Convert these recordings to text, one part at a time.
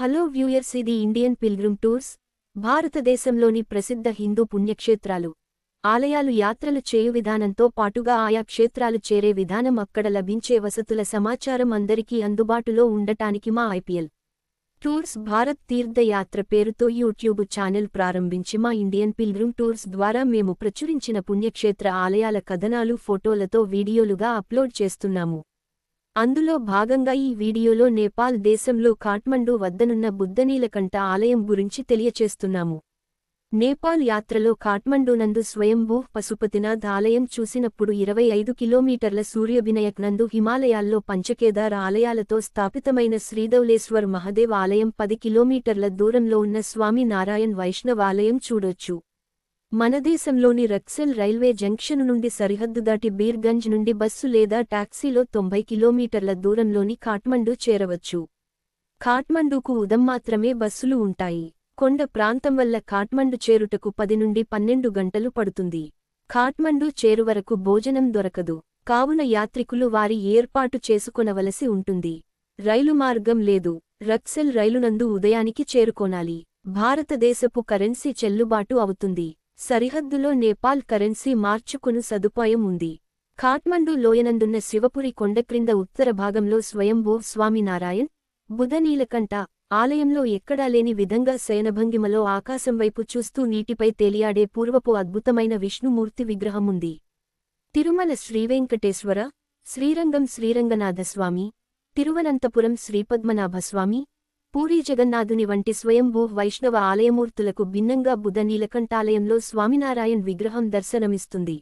Hello viewers ఇది Indian pilgrim tours భారతదేశంలోని ప్రసిద్ధ హిందూ పుణ్యక్షేత్రాలు. ఆలయాలు యాత్రలు చేయు విధానంతో పాటుగా ఆయా క్షేత్రాలు చేరే విధానం అక్కడ లభించే వసతుల సమాచారం అందరికీ అందుబాటులో ఉండటానికి మా ఐపీఎల్ టూర్స్ భారత్ తీర్థయాత్ర పేరుతో యూట్యూబ్ ఛానల్ ప్రారంభించి మా ఇండియన్ పిల్గ్రిమ్ టూర్స్ ద్వారా మేము ప్రచురించిన పుణ్యక్షేత్ర ఆలయాల కథనాలు ఫోటోలతో వీడియోలుగా అప్లోడ్ చేస్తున్నాము. అందులో భాగంగా ఈ వీడియోలో నేపాల్ దేశంలో కాఠ్మండు వద్దనున్న బుద్ధనీలకంఠ ఆలయం గురించి తెలియచేస్తున్నాము. నేపాల్ యాత్రలో కాఠ్మండూనందు స్వయంభూ పశుపతినాథ్ ఆలయం చూసినప్పుడు ఇరవై ఐదు కిలోమీటర్ల సూర్యభినయక్ నందు హిమాలయాల్లో పంచకేదార్ ఆలయాలతో స్థాపితమైన శ్రీధౌలేశ్వర్ మహదేవ్ ఆలయం పది కిలోమీటర్ల దూరంలో ఉన్న స్వామి నారాయణ్ వైష్ణవ్ ఆలయం చూడొచ్చు. మనదేశంలోని రక్సెల్ రైల్వే జంక్షన్ నుండి సరిహద్దు దాటి బీర్గంజ్ నుండి బస్సు లేదా టాక్సీలో తొంభై కిలోమీటర్ల దూరంలోని ఖాట్మండు చేరవచ్చు. ఖాట్మండుకు ఉదం మాత్రమే బస్సులు ఉంటాయి. కొండ ప్రాంతం వల్ల ఖాట్మండు చేరుటకు పది నుండి పన్నెండు గంటలు పడుతుంది. కాఠ్మండు చేరువరకు భోజనం దొరకదు. కావున యాత్రికులు వారి ఏర్పాటు చేసుకొనవలసి ఉంటుంది. రైలు మార్గం లేదు. రక్సెల్ రైలునందు ఉదయానికి చేరుకోనాలి. భారతదేశపు కరెన్సీ చెల్లుబాటు అవుతుంది. సరిహద్దులో నేపాల్ కరెన్సీ మార్చుకును సదుపాయం ఉంది. ఖాట్మండు లోయనందున్న శివపురి కొండక్రింద ఉత్తర భాగంలో స్వయంభూ స్వామినారాయణ్ బుధనీలకంఠ ఆలయంలో ఎక్కడా లేని విధంగా శయనభంగిమలో ఆకాశం వైపు చూస్తూ నీటిపై తేలియాడే పూర్వపు అద్భుతమైన విష్ణుమూర్తి విగ్రహముంది. తిరుమల శ్రీవెంకటేశ్వర శ్రీరంగం శ్రీరంగనాథస్వామి తిరువనంతపురం శ్రీపద్మనాభస్వామి పూరీ జగన్నాథుని వంటి స్వయంభూ వైష్ణవ ఆలయమూర్తులకు భిన్నంగా బుధనీలకంఠాలయంలో స్వామినారాయణ్ విగ్రహం దర్శనమిస్తుంది.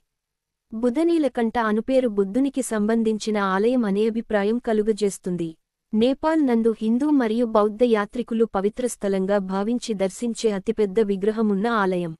బుధనీలకంఠ అనుపేరు బుద్ధునికి సంబంధించిన ఆలయం అనే అభిప్రాయం కలుగజేస్తుంది. నేపాల్ నందు హిందూ మరియు బౌద్ధ యాత్రికులు పవిత్ర స్థలంగా భావించి దర్శించే అతిపెద్ద విగ్రహమున్న ఆలయం.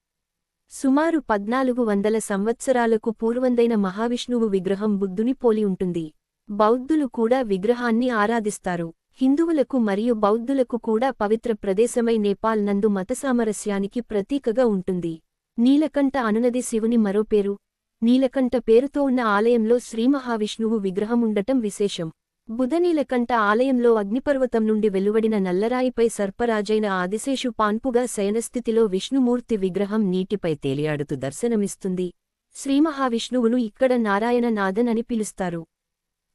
సుమారు పద్నాలుగు వందల సంవత్సరాలకు పూర్వందైన మహావిష్ణువు విగ్రహం బుద్ధుని పోలి ఉంటుంది. బౌద్ధులు కూడా విగ్రహాన్ని ఆరాధిస్తారు. హిందువులకు మరియు బౌద్ధులకు కూడా పవిత్ర ప్రదేశమై నేపాల్ నందు మతసామరస్యానికి ప్రతీకగా ఉంటుంది. నీలకంఠ అనునది శివుని మరో పేరు. నీలకంఠ పేరుతో ఉన్న ఆలయంలో శ్రీమహావిష్ణువు విగ్రహముండటం విశేషం. బుధనీలకంఠ ఆలయంలో అగ్నిపర్వతం నుండి వెలువడిన నల్లరాయిపై సర్పరాజైన ఆదిశేషు పాన్పుగా శయనస్థితిలో విష్ణుమూర్తి విగ్రహం నీటిపై తేలియాడుతూ దర్శనమిస్తుంది. శ్రీమహావిష్ణువును ఇక్కడ నారాయణ నాథన్ అని పిలుస్తారు.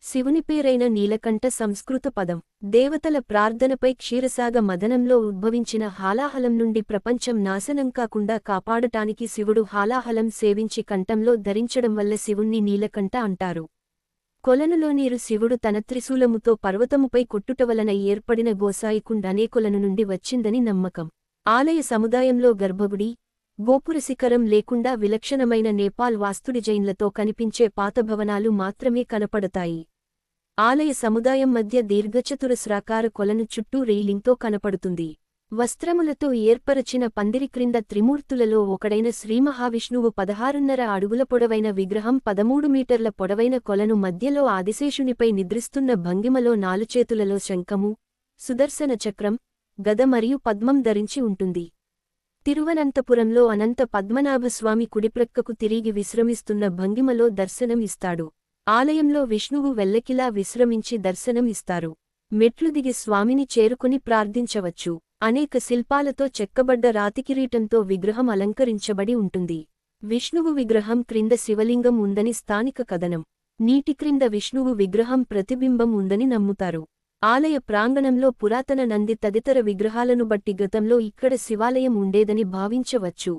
శివుని పేరైన నీలకంఠ సంస్కృత పదం. దేవతల ప్రార్థనపై క్షీరసాగ మదనంలో ఉద్భవించిన హాలాహలం నుండి ప్రపంచం నాశనం కాకుండా కాపాడటానికి శివుడు హాలాహలం సేవించి కంఠంలో ధరించడం వల్ల శివుణ్ణి నీలకంఠ అంటారు. కొలనులో నీరు శివుడు తన త్రిశూలముతో పర్వతముపై కొట్టుట వలన ఏర్పడిన గోసాయికుండ అనేకొలను నుండి వచ్చిందని నమ్మకం. ఆలయ సముదాయంలో గర్భగుడి గోపురశిఖరం లేకుండా విలక్షణమైన నేపాల్ వాస్తుడిజైన్లతో కనిపించే పాత భవనాలు మాత్రమే కనపడతాయి. ఆలయ సముదాయం మధ్య దీర్ఘచతురస్రాకార కొలను చుట్టూ రెయిలింగ్తో కనపడుతుంది. వస్త్రములతో ఏర్పరచిన పందిరి క్రింద త్రిమూర్తులలో ఒకడైన శ్రీమహావిష్ణువు పదహారున్నర అడుగుల పొడవైన విగ్రహం పదమూడు మీటర్ల పొడవైన కొలను మధ్యలో ఆదిశేషునిపై నిద్రిస్తున్న భంగిమలో నాలుచేతులలో శంఖము సుదర్శన చక్రం గద మరియు పద్మం ధరించి ఉంటుంది. తిరువనంతపురంలో అనంత పద్మనాభస్వామి కుడిప్రక్కకు తిరిగి విశ్రమిస్తున్న భంగిమలో దర్శనం ఇస్తాడు ఆలయంలో విష్ణువు వెల్లకిలా విశ్రమించి దర్శనం ఇస్తారు. మెట్లు దిగి స్వామిని చేరుకుని ప్రార్థించవచ్చు. అనేక శిల్పాలతో చెక్కబడ్డ రాతికిరీటంతో విగ్రహం అలంకరించబడి ఉంటుంది. విష్ణువు విగ్రహం క్రింద శివలింగం ఉందని స్థానిక కథనం. నీటి క్రింద విష్ణువు విగ్రహం ప్రతిబింబం ఉందని నమ్ముతారు. ఆలయ ప్రాంగణంలో పురాతన నంది తదితర విగ్రహాలను బట్టి గతంలో ఇక్కడ శివాలయం ఉండేదని భావించవచ్చు.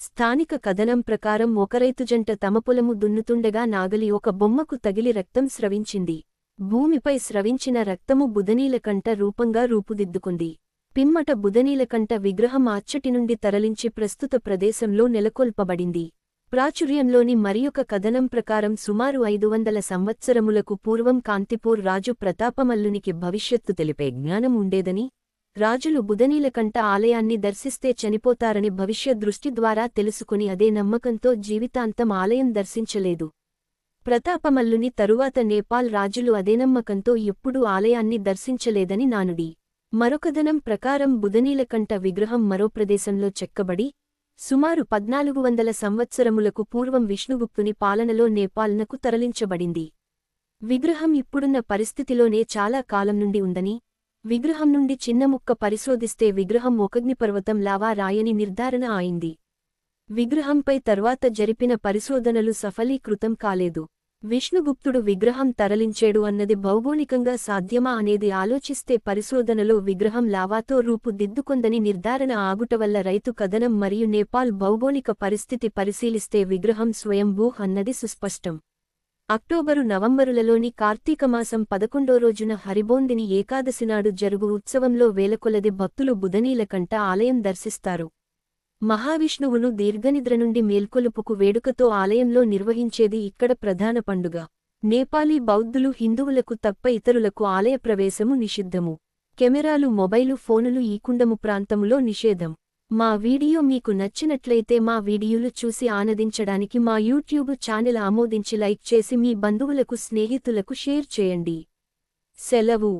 స్థానిక కథనం ప్రకారం ఒక రైతు జంట తమ పొలము దున్నుతుండగా నాగలి ఒక బొమ్మకు తగిలి రక్తం స్రవించింది. భూమిపై స్రవించిన రక్తము బుధనీలకంట రూపంగా రూపుదిద్దుకుంది. పిమ్మట బుధనీలకంట విగ్రహం అచ్చటి నుండి తరలించి ప్రస్తుత ప్రదేశంలో నెలకొల్పబడింది. ప్రాచుర్యంలోని మరియొక కథనం ప్రకారం సుమారు ఐదు వందల సంవత్సరములకు పూర్వం కాంతిపూర్ రాజు ప్రతాపమల్లునికి భవిష్యత్తు తెలిపే జ్ఞానం ఉండేదని రాజులు బుధనీలకంఠ ఆలయాన్ని దర్శిస్తే చనిపోతారని భవిష్య దృష్టి ద్వారా తెలుసుకుని అదే నమ్మకంతో జీవితాంతం ఆలయం దర్శించలేదు. ప్రతాపమల్లుని తరువాత నేపాల్ రాజులు అదే నమ్మకంతో ఎప్పుడూ ఆలయాన్ని దర్శించలేదని నానుడి. మరొకదనం ప్రకారం బుధనీలకంఠ విగ్రహం మరో ప్రదేశంలో చెక్కబడి సుమారు పద్నాలుగు వందల సంవత్సరములకు పూర్వం విష్ణుగుప్తుని పాలనలో నేపాల్నకు తరలించబడింది. విగ్రహం ఇప్పుడున్న పరిస్థితిలోనే చాలా కాలం నుండి ఉందని విగ్రహం నుండి చిన్న ముక్క పరిశోధిస్తే విగ్రహం ఒకగ్నిపర్వతం లావా రాయని నిర్ధారణ అయింది. విగ్రహంపై తర్వాత జరిపిన పరిశోధనలు సఫలీకృతం కాలేదు. విష్ణుగుప్తుడు విగ్రహం తరలించేడు అన్నది భౌగోళికంగా సాధ్యమా అనేది ఆలోచిస్తే పరిశోధనలో విగ్రహం లావాతో రూపుదిద్దుకొందని నిర్ధారణ ఆగుట వల్ల రైతు కథనం మరియు నేపాల్ భౌగోళిక పరిస్థితి పరిశీలిస్తే విగ్రహం స్వయంభూ అన్నది సుస్పష్టం. అక్టోబరు నవంబరులలోని కార్తీకమాసం పదకొండో రోజున హరిబోందిని ఏకాదశినాడు జరుగు ఉత్సవంలో వేలకొలది భక్తులు బుధనీలకంట ఆలయం దర్శిస్తారు. మహావిష్ణువును దీర్ఘనిద్ర నుండి మేల్కొలుపుకు వేడుకతో ఆలయంలో నిర్వహించేది ఇక్కడ ప్రధాన పండుగ. నేపాలీ బౌద్ధులు హిందువులకు తప్ప ఇతరులకు ఆలయ ప్రవేశము నిషిద్ధము. కెమెరాలు మొబైలు ఫోనులు ఈ కుండము ప్రాంతములో నిషేధం. మా వీడియో మీకు నచ్చినట్లయితే మా వీడియోలు చూసి ఆనందించడానికి మా యూట్యూబ్ ఛానల్ ఆమోదించి లైక్ చేసి మీ బంధువులకు స్నేహితులకు షేర్ చేయండి. సెలవు.